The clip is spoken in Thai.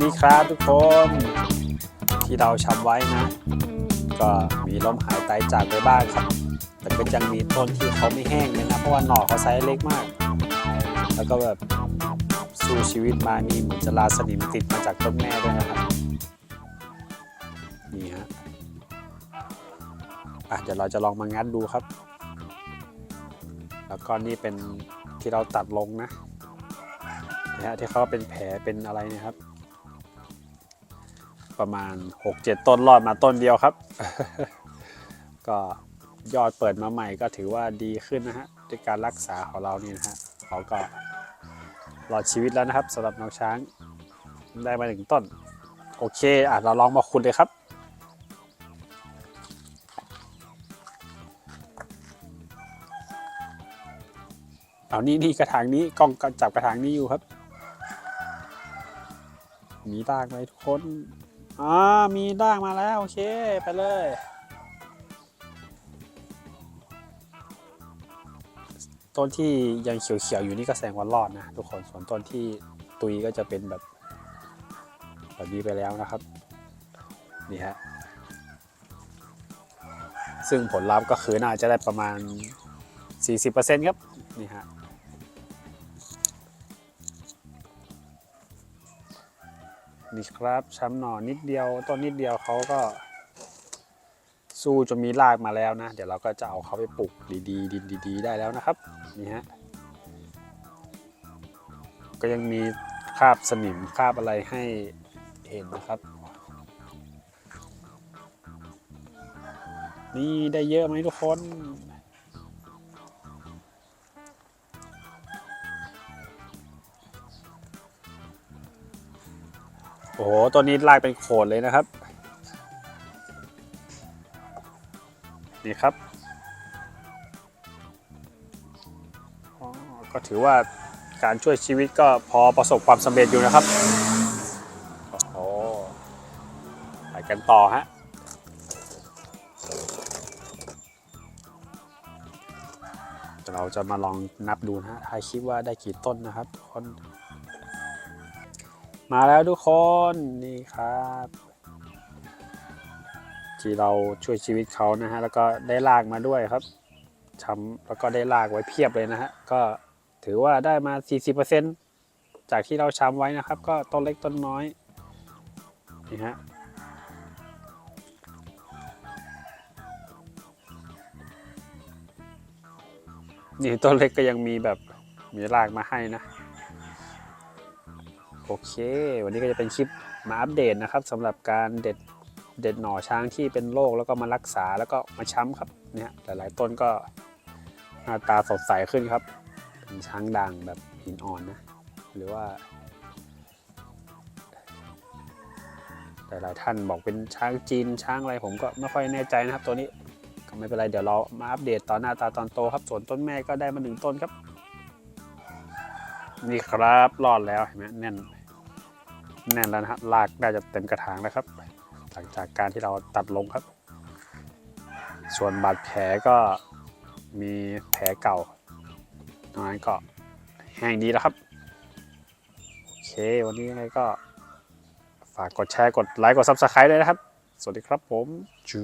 นี่ครับทุกคน ที่เราชำไว้นะ ก็มีล้มหายตายจากไปบ้างครับ แต่ก็ยังมีต้นที่เขาไม่แห้งเลยนะเพราะว่าหน่อเขาไซส์เล็กมาก แล้วก็แบบสู้ชีวิตมามีเหมือนจะลาสนิมติดมาจากต้นแม่ด้วยนะครับนี่ฮะอะเดี๋ยวเราจะลองมางัดดูครับ แล้วก็นี่เป็นที่เราตัดลงนะนะฮะที่เขาเป็นแผลเป็นอะไรเนะครับ ประมาณ 6-7 ต้นรอดมาต้นเดียวครับ ก็ยอดเปิดมาใหม่ก็ถือว่าดีขึ้นนะฮะด้วยการรักษาของเรานี่นะฮะเขาก็รอดชีวิตแล้วนะครับสำหรับน้องช้างได้มาหนึ่งต้น โอเคอะเราลองมาคุณเลยครับเอานี่นี่กระถางนี้กล้องก็จับกระถางนี้อยู่ครับ มีด่างไหมทุกคน อ่ามีด่างมาแล้ว โอเค ไปเลย ต้นที่ยังเขียวๆอยู่นี่ก็แสดงว่ารอดนะทุกคนส่วนต้นที่ตุยก็จะเป็นแบบแบบนี้ไปแล้วนะครับ นี่ฮะซึ่งผลลัพธ์ก็คือน่าจะได้ประมาณ 40%ครับ นี่ฮะ นี่ครับ ช้ำหน่อนิดเดียวต้นนิดเดียวเขาก็ สู้จนมีรากมาแล้วนะ เดี๋ยวเราก็จะเอาเขาไปปลูกดีๆดินดีๆ ได้แล้วนะครับนี่ฮะก็ยังมีคราบสนิมคราบอะไรให้เห็นนะครับ นี่ได้เยอะไหมทุกคน โอ้โหตัวนี้ลากเป็นโขดเลยนะครับ นี่ครับ ก็ถือว่าการช่วยชีวิตก็พอประสบความสำเร็จอยู่นะครับ โอ้โหไปกันต่อฮะเราจะมาลองนับดูนะฮะทายคิดว่าได้กี่ต้นนะครับคน มาแล้วทุกคนนี่ครับ ที่เราช่วยชีวิตเขานะฮะ แล้วก็ได้ลากมาด้วยครับช้ำแล้วก็ได้ลากไว้เพียบเลยนะฮะ ก็ถือว่าได้มา 40%จากที่เราช้ำไว้นะครับ ก็ต้นเล็กต้นน้อยนี่ฮะนี่ต้นเล็กก็ยังมีแบบมีรากมาให้นะ โอเค วันนี้ก็จะเป็นคลิปมาอัปเดตนะครับสำหรับการเด็ดเด็ดหน่อช้างที่เป็นโรคแล้วก็มารักษาแล้วก็มาช้ำครับเนี่ยหลายๆต้นก็หน้าตาสดใสขึ้นครับเป็นช้างด่างแบบหินอ่อนนะหรือว่า หลายๆท่านบอกเป็นช้างจีนช้างอะไรผมก็ไม่ค่อยแน่ใจนะครับ ตัวนี้ก็ไม่เป็นไรเดี๋ยวเรามาอัปเดตตอนหน้าตาตอนโตครับ ส่วนต้นแม่ก็ได้มาหนึ่งต้นครับ นี่ครับรอดแล้วเห็นไหมแน่น แน่นแล้วนะฮะลากได้จะเต็มกระถางแล้วครับ หลังจากการที่เราตัดลงครับ ส่วนบาดแผลก็มีแผลเก่านอกนั้นก็แห้งดีแล้วครับ โอเค วันนี้ยังไงก็ฝากกดแชร์กดไลค์กด Subscribe ด้วยนะครับ สวัสดีครับผมจู